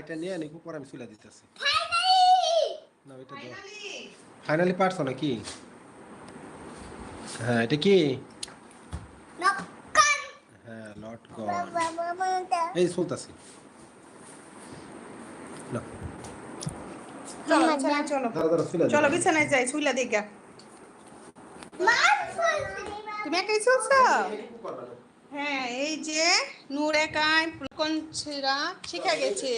এটা নিয়ে নিকু পরে আমি চুলা দিতেছি। না এটা ফাইনালি পারছ নাকি? হ্যাঁ এটা কি? হ্যাঁ লট গড এই চলতেছি। না চলো বিছানায় চলো। চুলা চলো যাই শুইলা দিগা তুমি একাই চলছো? হ্যাঁ এই যে নূর একাই কঞ্চিরা শিখে গেছে।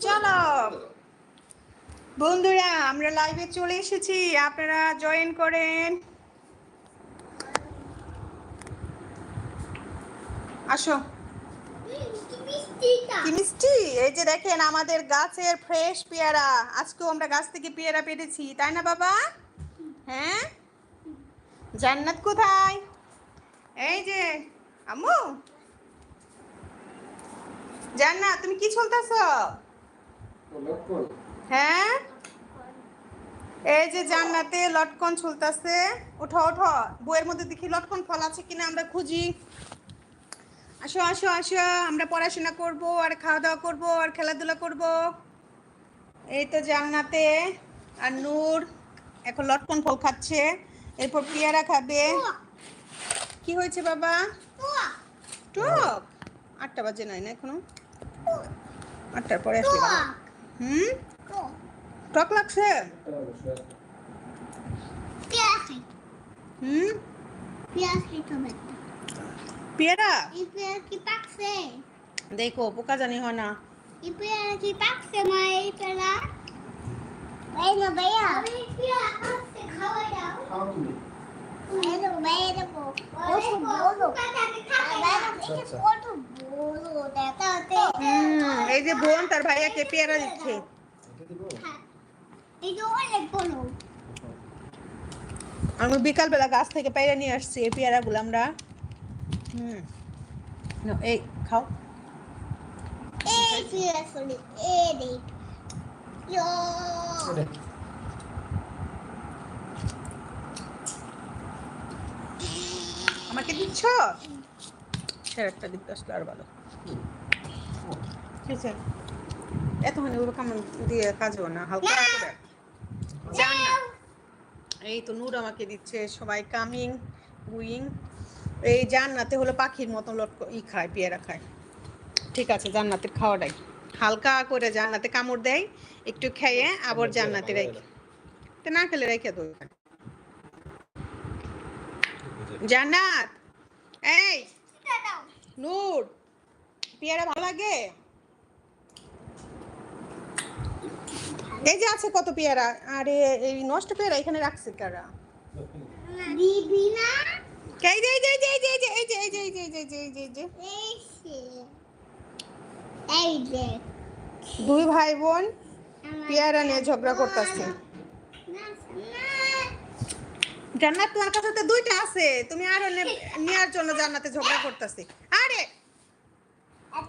চলো। বন্ধুরা আমরা লাইভে চলে এসেছি। আপনারা জয়েন করেন। আসো। কি মিষ্টি? এই যে দেখেন আমাদের গাছের ফ্রেশ পেয়ারা। আজকেও আমরা গাছ থেকে পেয়ারা পেরেছি তাই না বাবা? হ্যাঁ? জান্নাত কোথায়? এই যে আম্মু? তুমি কি চলতেছ? হ্যাঁ? এই যে জান্নাতে লটকন চলতেছে। ওঠো ওঠো বইয়ের মধ্যে দেখি লটকন ফল আছে কিনা আমরা খুঁজি। আসো আসো আসো। আমরা পড়াশোনা করব আর খাওয়া দাওয়া করব আর খেলাধুলা করব। এই তো জান্নাতে। আর নূর এখন লটকন ফল খাচ্ছে। এরপর পেয়ারা খাবে। কি হয়েছে বাবা? টক। আটটা বাজে নাই না এখনও? আটটার পরে আসবে বাবা। হুম? টক লাগছে? হুম? পেয়ারা? দেখো পোকা জানি হয় না। হুম এই যে বোন তার ভাইয়াকে পেয়ারা দিচ্ছে আমি বিকালবেলা গাছ থেকে পেয়ারা নিয়ে আসছি এই পেয়ারাগুলো আমরা হুম নাও, এই খাও আমাকে দিচ্ছ? স্যার একটা দিতে আসলে আর ভালো। ঠিক আছে এতখানি ওগুলো কেমন দিয়ে কাজ হবে না হালকা করে। না। এই তো নূর আমাকে দিচ্ছে সবাই কামিং গুইং এই জান্নাতে হলো পাখির মতো লটক ই খায় পেয়ারা খায়। ঠিক আছে জান্নাতের খাওয়াটাই। হালকা করে জান্নাতে কামড় দেয় একটু খেয়ে আবার জান্নাতে রেখে। তো না খেলে রেখে তো জান্নাত। এই নূর পেয়ারা ভালো লাগে? এই যে আছে কত পেয়ারা? আরে এই নষ্ট পেয়ারা এখানে রাখছে তারা দুই ভাই বোন পেয়ারা নিয়ে ঝগড়া করতেছে। জান্নাত তোমার কাছে তো দুইটা আছে। তুমি আর নে- নেয়ার জন্য জান্নাতে ঝগড়া করতেছে। আরে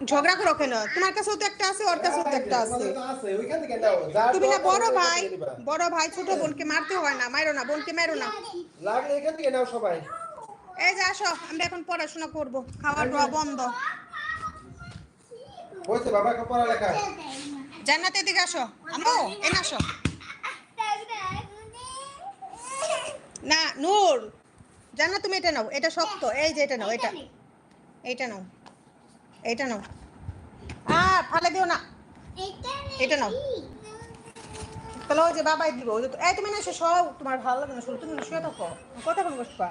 ঝগড়া করো কেন? তোমার কাছেও তো একটা আছে ওর কাছেও তো একটা আছে। তুমি না বড় ভাই বড় ভাই ছোট বোনকে মারতে হয় না মারো না বোনকে মেরো না। লাগলে এখান থেকে নাও সবাই। এই যে আসো আমরা এখন পড়াশোনা করব খাওয়া দাওয়া বন্ধ। বলছে বাবা পড়ালেখা। জান্নাত এদিকে আসো আম্মু এনে আসো। না নূর জান্নাত তুমি এটা নাও এটা শক্ত এই যে এটা নাও এটা এইটা নাও এইটা নাও। আর ফালে দিও না। এটা নাও। তাহলে ওই যে বাবাই দিব ওই এই তুমি না এসে সব তোমার ভালো লাগে না শুরু তুমি শুয়ে থাকো কতক্ষণ বসবা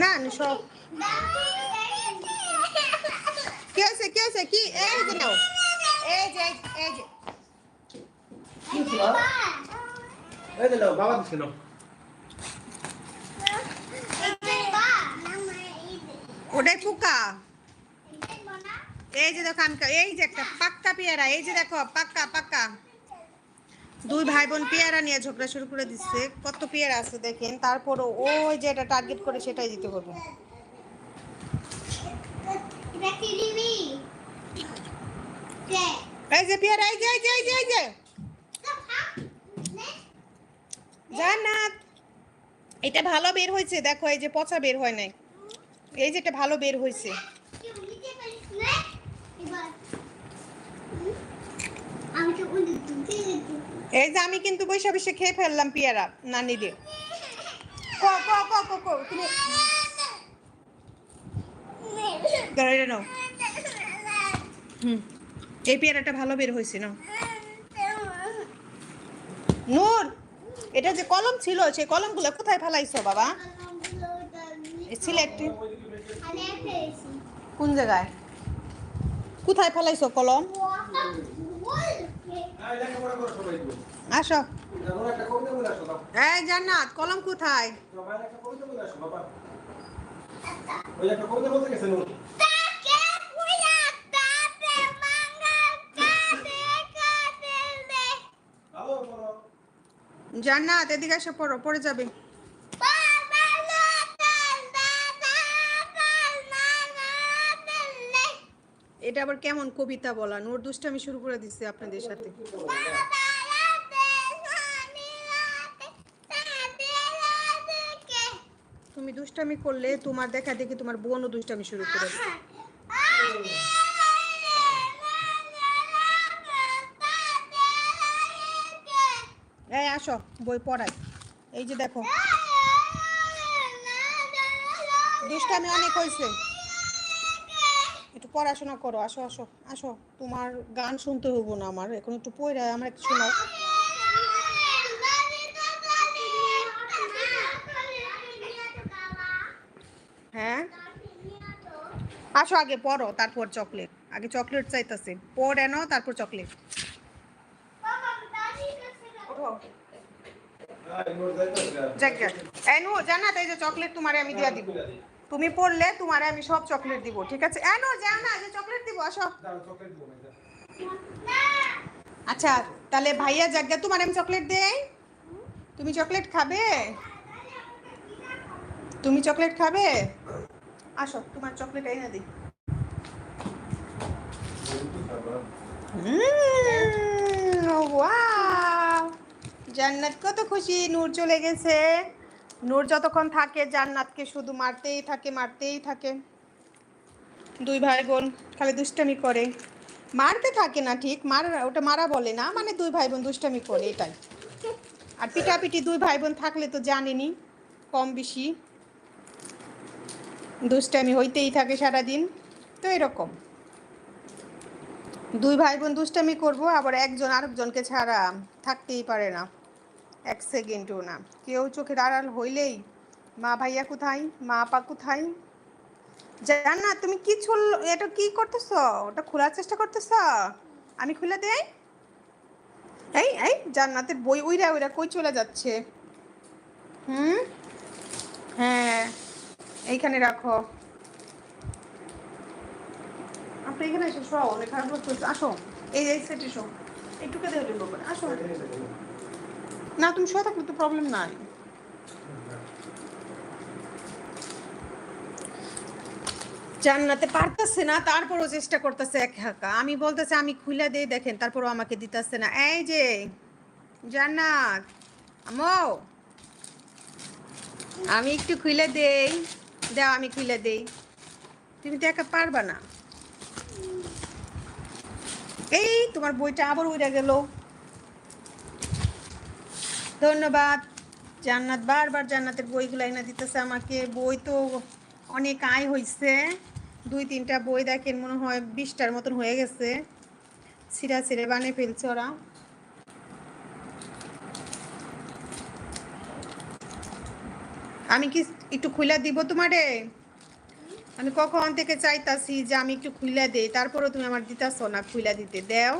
না না, সব। কি হয়েছে কি হয়েছে কি? এই যে নাও এই যে এই যে। এই যে বাবা দিচ্ছে ওটাই পোকা এই যে দেখো আমি এই যে একটা পাক্কা পেয়ারা এই যে দেখো পাক্কা পাক্কা। দুই ভাই বোন পেয়ারা নিয়ে ঝগড়া শুরু করে দিচ্ছে। কত পেয়ারা আছে দেখেন তারপরও ওই যে এটা টার্গেট করে সেটাই দিতে হবে। এই যে পেয়ারা এই যে এই যে এই যে এই যে জান্নাত। এটা ভালো বের হয়েছে দেখো এই যে পচা বের হয় নাই। এই যে এটা ভালো বের হয়েছে। এই যে আমি কিন্তু বৈশা বসে খেয়ে ফেললাম পেয়ারা নানি দিয়ে। তুমি নাও। হুম। এই পেয়ারাটা ভালো বের হয়েছে না নূর! এটা যে কলম ছিল সেই কলমগুলো কোথায় ফেলাইছো বাবা সিলেক্ট কোন জায়গায় কোথায় ফেলাইছো কলম। আসো। এই জান্নাত কলম কোথায় তোমার একটা কবিতা বলে আসো, বাবা। ওই একটা কবিতা বলতে গেছে নূর। ভালো বলো। জান্নাত, এদিকে এসে, পড়ো, পড়ে যাবে। এটা আবার কেমন কবিতা বলা? নোর দুষ্টামি শুরু করে দিচ্ছে আপনাদের সাথে। তুমি দুষ্টামি করলে তোমার দেখা দেখি তোমার বোনও দুষ্টামি শুরু করে এই, আসো, বই পড়াই। এই যে দেখো। দুষ্টামি অনেক হয়েছে। একটু পড়াশোনা করো, আসো আসো আসো। তোমার গান শুনতে হব না আমার, এখন একটু পড়ে আমার একটু শোনাও। হ্যাঁ? আসো আগে পড়ো, তারপর চকলেট। আগে চকলেট চাইতেছে। পড়ে নাও, তারপর চকলেট। এই নূর যাইতেছে গা। নো জানা এই যে চকলেট তোমারে আমি দিয়া দিব। তুমি পড়লে তোমারে আমি সব চকলেট দিব, ঠিক আছে? এই নো না যে চকলেট দিব, আসো। আচ্ছা তাহলে ভাইয়া জায়গা তোমার আমি চকলেট দেই। তুমি চকলেট খাবে? তুমি চকলেট খাবে? আসো, তোমার চকলেট এনে দিই। ওয়াও! জান্নাত কত খুশি, নূর চলে গেছে। নূর যতক্ষণ থাকে জান্নাতকে শুধু মারতেই থাকে মারতেই থাকে। দুই ভাই বোন খালি দুষ্টামি করে। মারতে থাকে না ঠিক, মার, ওটা মারা বলে না মানে দুই ভাই বোন দুষ্টামি করে, এটাই। আর পিটাপিটি দুই ভাই বোন থাকলে তো জানেনি, কম বেশি। দুষ্টামি হইতেই থাকে সারাদিন, তো এরকম। দুই ভাই বোন দুষ্টামি করব, আবার একজন আরেকজনকে ছাড়া থাকতেই পারে না। এক সেকেন্ডও না। কেউ চোখের আড়াল হইলেই, মা ভাইয়া কোথায়? মা আপা কোথায়? জান না তুমি কি ছুল, এটা কি করতেছ? ওটা খোলার চেষ্টা করতেছ? আমি খুলে দেই? এই এই, জান্নাতের বই উইরা উইরা, কই চলে যাচ্ছে? হুম? হ্যাঁ এইখানে রাখো। আপনি এখানে এসে শো খারাপ আসো, এই এই সেটে শো একটুকে দেবে আসো। না, তুমি শো থাকলে তো প্রবলেম নাই। জান্নাতে পারতেছে না, তারপরও চেষ্টা করতেছে এক হাঁকা। আমি বলতেছে, আমি খুলে দেই, দেখেন, তারপরও আমাকে দিতেছে না। এই যে, জান্নাত আমো আমি একটু খুলে দেই। দাও, আমি খুলে দেই। তুমি তো একা পারবা না। এই, তোমার বইটা আবার উড়ে গেল। ধন্যবাদ। জান্নাত, বারবার জান্নাতের বইগুলো এনে দিতেছে আমাকে। বই তো অনেক আয় হয়েছে দুই, তিনটা বই দেখেন, মনে হয় বিশটার মতন হয়ে গেছে। ছিঁড়া ছিঁড়ে বানিয়ে ফেলছে ওরা। আমি কি একটু খুলে দিব তোমারে? আমি কখন থেকে চাইতাছি যে আমি একটু খুলে দেই, তারপরেও তুমি আমার দিতাছো না খুলে দিতে। দাও।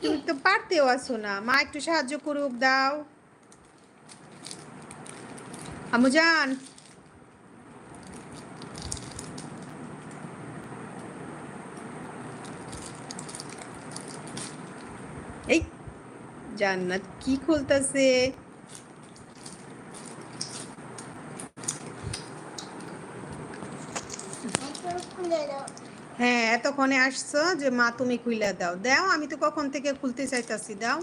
তুমি তো পারতেও আসো না। মা, একটু সাহায্য করুক, দাও। আমু জান এই, জান্নাত কি খুলতাছে হ্যাঁ এতক্ষণে আসছো যে মা তুমি খুলে দাও। দাও আমি তো কখন থেকে খুলতে চাইতাছি দাও।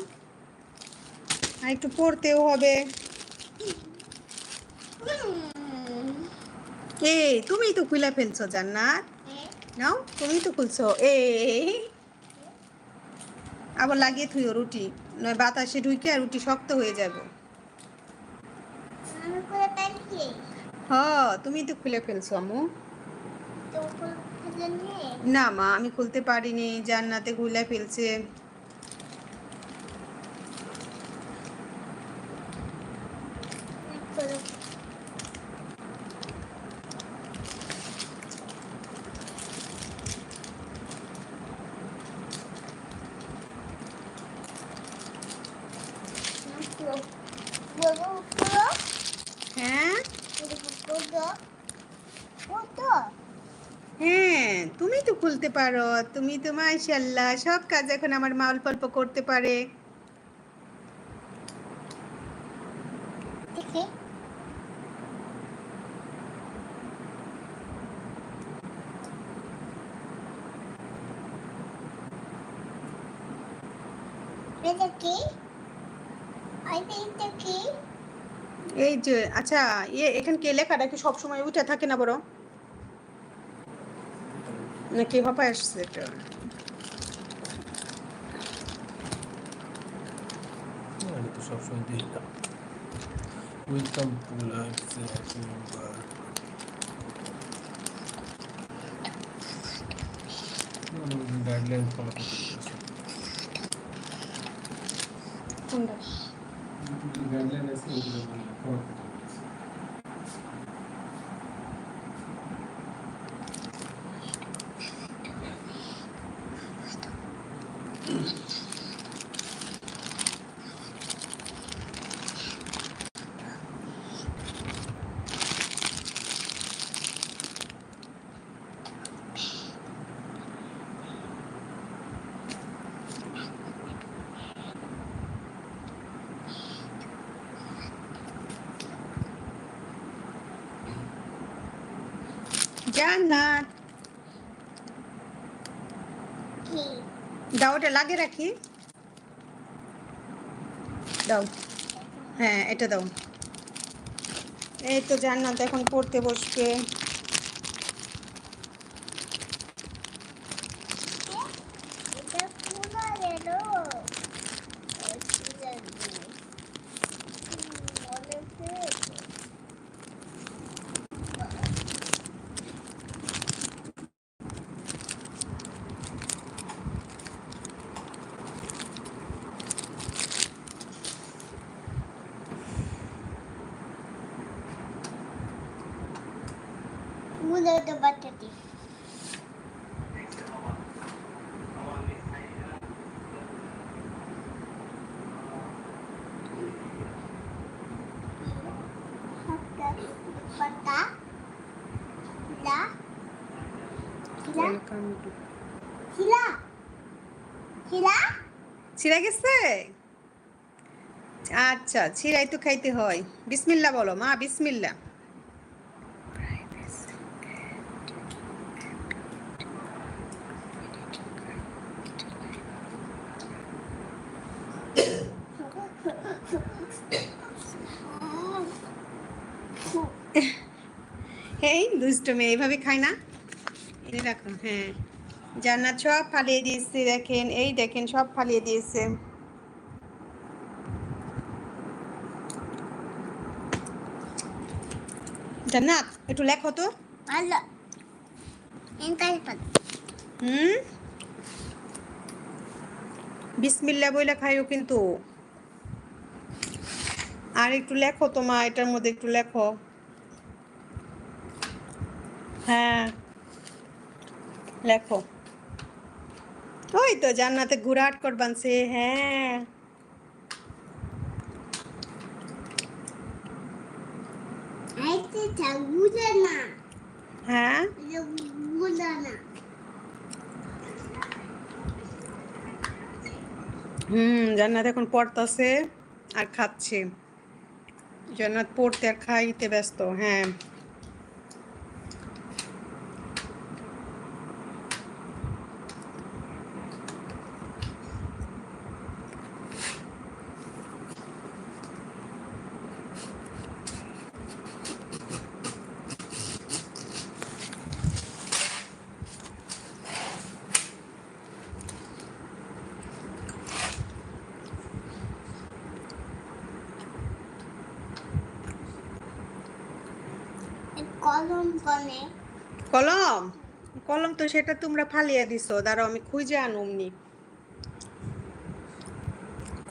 আর একটু পড়তেও হবে। এই তুমি তো খুলে ফেলছো জান্নাত। নাও তুমি তো খুলছো। এই। আবার লাগিয়ে থুইও রুটি নয় বাতাসে ঢুকে আর রুটি শক্ত হয়ে যাবে। হ তুমি তো খুলে ফেলছো আমু নিয়ে না মা আমি খুলতে পারিনি। জান্নাতে খুলে ফেলছে। Thank বলো বলো হ্যাঁ বলো কত হ্যাঁ তুমি তো খুলতে পারো তুমি তো মাশাল্লাহ সব কাজ এখন আমার মা অল্প অল্প করতে পারে। এই যে আচ্ছা এখানে কে লেখাটা কি সবসময় উঠে থাকে না বড় নাকি হপায় আসছে এটা আমি তো সবসময় দিই না welcome to life member guideline follow করতে কোনটা জান্নাত দাও ওটা লাগে রাখি দাও হ্যাঁ এটা দাও এই তো জান্নাত এখন পড়তে বসবে। under the আচ্ছা ছিড়াই তো খাইতে হয়। বিসমিল্লা বলো মা বিসমিল্লা। মেয়ে এইভাবে খায় না? রাখো হ্যাঁ। জান্নাত সব ফালিয়ে দিয়েছে দেখেন এই দেখেন সব ফালিয়ে দিয়েছে। জান্নাত একটু লেখো তো। হুম? বিসমিল্লা বইলা খাইও কিন্তু। আর একটু লেখো তো মা এটার মধ্যে একটু লেখো। হ্যাঁ। লেখো। ওই তো জান্নাতে ঘুরাট কর বানছে হ্যাঁ। হ্যাঁ? হুম জান্নাত এখন পড়তাছে আর খাচ্ছে। জান্নাত পড়তে আর খাইতে ব্যস্ত হ্যাঁ। কলম কনে। কলম? কলম তো সেটা তোমরা ফালিয়ে দিছো দাঁড়াও আমি খুঁজে আনুমনি।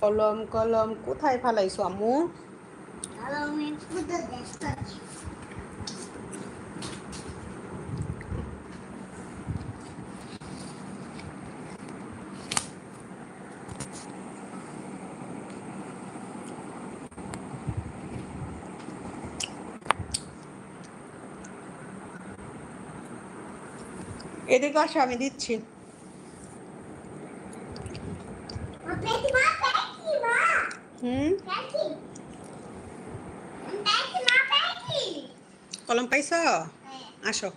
কলম কলম কোথায় ফালাইছো আম্মু? কলমে এদিকে আসো আমি দিচ্ছি। হুম? কলম পাইছো? আসো।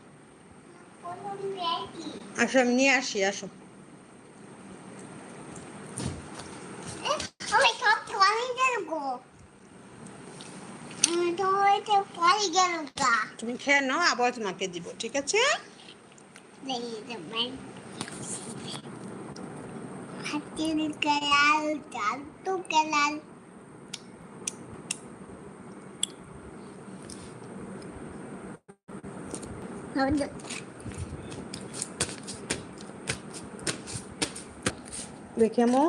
আসো আমি নিয়ে আসি আসো। তুমি খেয়ে নাও আবার তোমাকে দিব ঠিক আছে? দেখি আমো।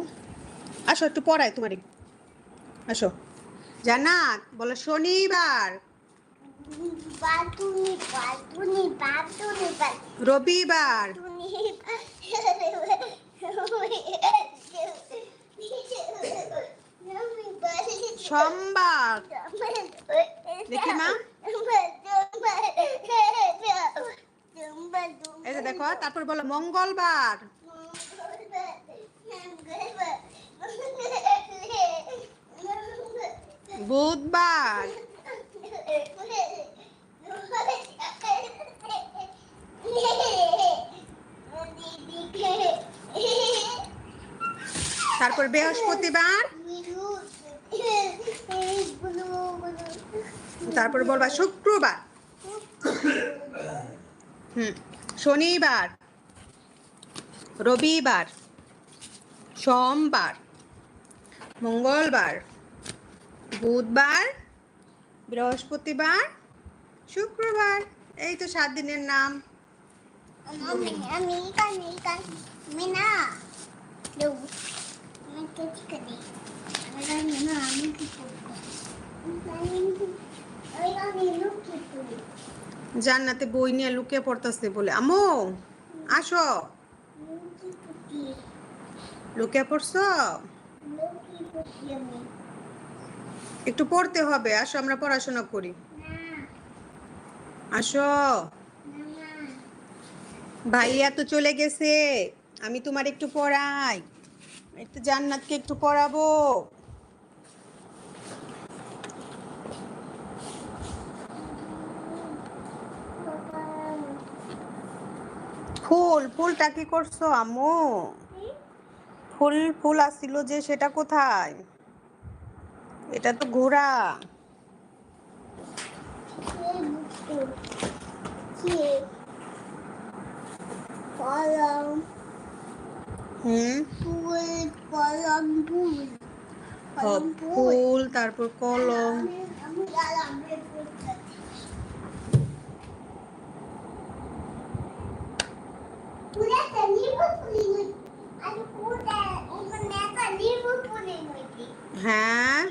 আসো একটু পড়াই তোমার আসো। জান্নাত বলো শনিবার। রবিবার। সোমবার। দেখি মা। এই দেখো তারপর বলো মঙ্গলবার। বুধবার। তারপর বৃহস্পতিবার। তারপর বলবা শুক্রবার। হুম শনিবার। রবিবার। সোমবার। মঙ্গলবার। বুধবার। বৃহস্পতিবার শুক্রবার এই তো সাত দিনের নাম। আমি আমি আমি আমি আমি আমি আমি জান্নাতে বই নিয়ে লুকিয়ে পড়তেছে বলে। আম্মু আসো। লুকিয়ে পড়ছো? লুকি করি আমি একটু পড়তে হবে আসো আমরা পড়াশোনা করি। আসো। ভাইয়া তো চলে গেছে আমি তোমার একটু পড়াই। একটু জান্নাতকে একটু পড়াবো। ফুল ফুলটা কি করছ আম্মু? ফুল ফুল আসছিল যে সেটা কোথায়? এটা তো ঘোড়া। কলম হুম। ফুল কলম ফুল ও, ফুল তারপর কলম। আমি গেলাম পুরা নিবো পুলি আমি পুরা ওখানে একটা নিবো পুলি নইছি হ্যাঁ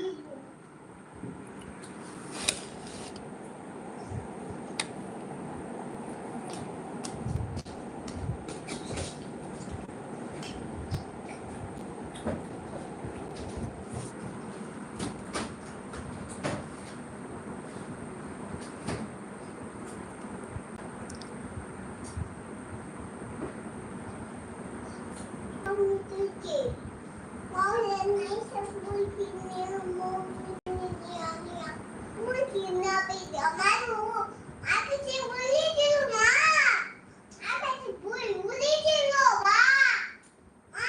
আমি কি পরে নাই সব বই কিনে মুভি কিনে আমি মুই কিনে পেয়ে আমার আমি যে বলি দিল মা আমি যে বই বলি দিল মা মা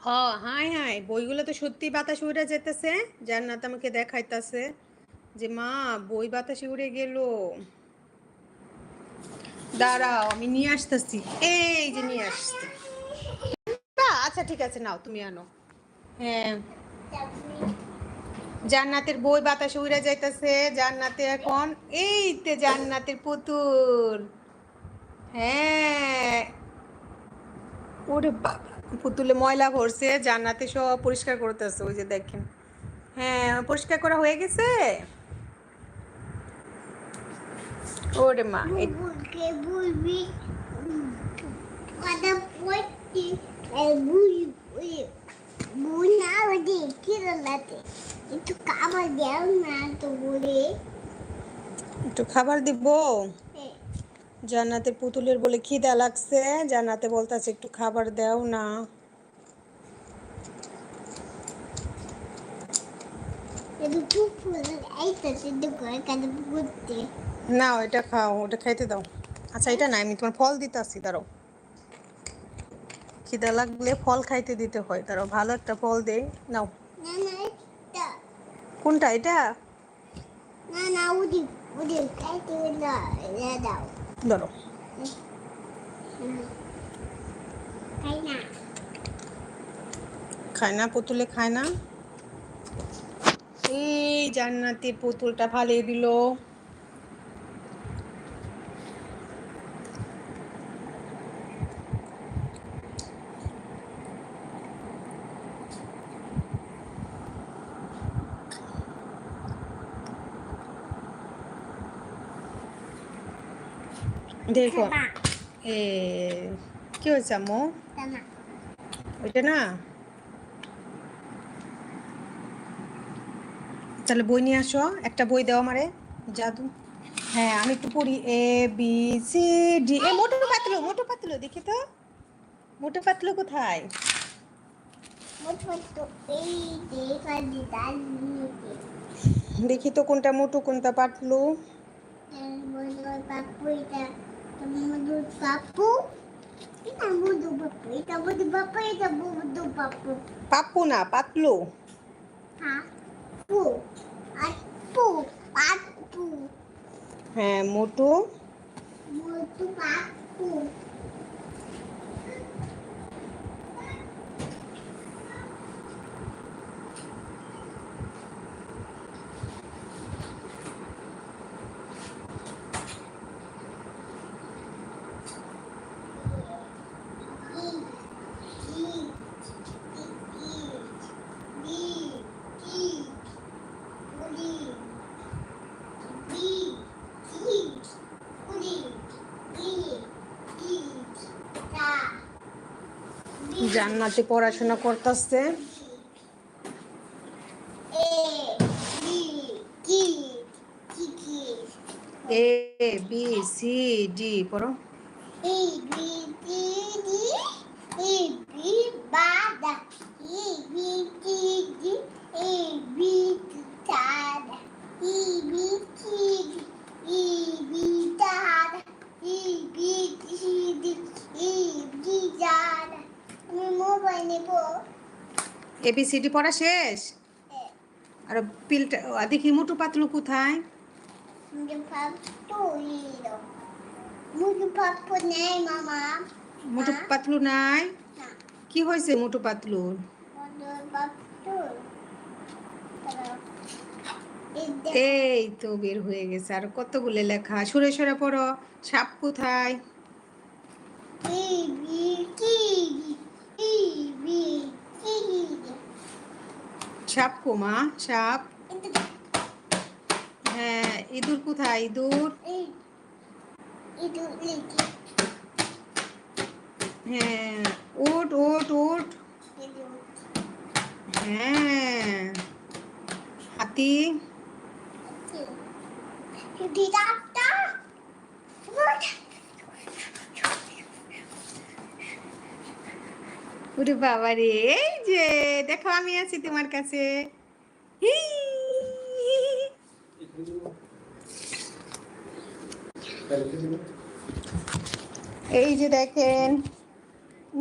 হ হাই হাই বইগুলো তো সত্যি বাতাস উড়ে যেতেছে? জান্নাত আমাকে দেখাইতাছে যে, মা, বই বাতাসে উড়ে গেল। দাঁড়াও, আমি নিয়ে আসতেছি। এই যে নিয়ে আসছি। আচ্ছা ঠিক আছে, নাও, তুমি আনো। হ্যাঁ। জান্নাতের বই বাতাসে উড়ে যাইতেছে, জান্নাতে এখন, এই তে জান্নাতের পুতুল। হ্যাঁ। ওরে বাবা। পুতুলে ময়লা ভরছে জান্নাতে সব পরিষ্কার করতেছে ওই যে দেখেন। হ্যাঁ পরিষ্কার করা হয়ে গেছে? ওরে মা একটু খাবার দিব? জান্নাতের পুতুলের বলে খিদা লাগছে জান্নাতে বলতেছে একটু খাবার দাও না। না এটা খাও ওটা খাইতে দাও। আচ্ছা এটা না আমি তোমার ফল দিতে আসছি তারও খিদা লাগলে ফল খাইতে দিতে হয় তারও ভালো একটা ফল দেই নাও। কোনটা এটা? না না উদি উদি খাইতে দাও। ধরো খায় না পুতুলে খায় না? এই জান্নাতে পুতুলটা ফালিয়ে দিল। দেখো। এ কি হয়েছে আম্মু? ওইটা না? তাহলে বই নিয়ে আসো একটা বই দেওয়া আমারে জাদু। হ্যাঁ আমি একটু পড়ি। A B C D A Motu Patlu Motu Patlu দেখি তো। মোটু পাতলু কোথায়? দেখা তো কোনটা মোটু কোনটা পাতলু। বলো পাপ্পু এটা মধু পাপ্পু এটা মধু পাপ্পু এটা মধু পাপ্পু এটা মধু পাপ্পু পাপ্পু না পাতলু হ্যাঁ পু আপ্পু পাপ্পু হ্যাঁ মোটু মধু পাপ্পু জান্নাতে পড়াশোনা করতেছে এ বি সি ডি পড়ো মোবাইল নেব এ বি সি ডি পড়া শেষ? আর পিলটা দেখি মোটু পাতলু কোথায়? মোটু হ্যাঁ? পাতলু নাই? না কি হয়েছে মোটু পাতলুর? এই তো বের হয়ে গেছে আর কতগুলো লেখা? সরে সরে পড়ো সাপ কোথায়? সাপ কোমা সাপ হ্যাঁ ইঁদুর কোথায় ইঁদুর হ্যাঁ ওট ওট ওট হ্যাঁ হাতি ওরে বাবা রে, এই যে, দেখো আমি আছি তোমার কাছে। এই যে দেখেন,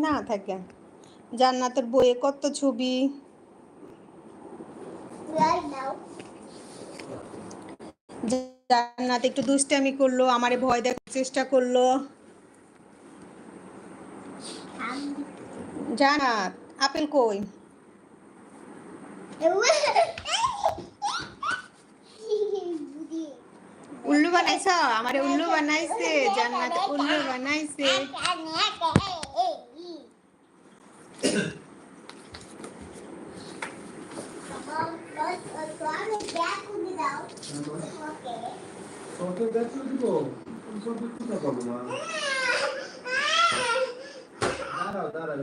না থাকে জান্নাতের বইয়ে কত ছবি জান্নাত একটু দুষ্টামি করল, আমারে ভয় দেখার চেষ্টা করল জানাত আপেল কই? উল্লু বানাইছ? আমারে উল্লু বানাইছে জান্নাত উল্লু বানাইছে। দাঁড়াও দাঁড়াও।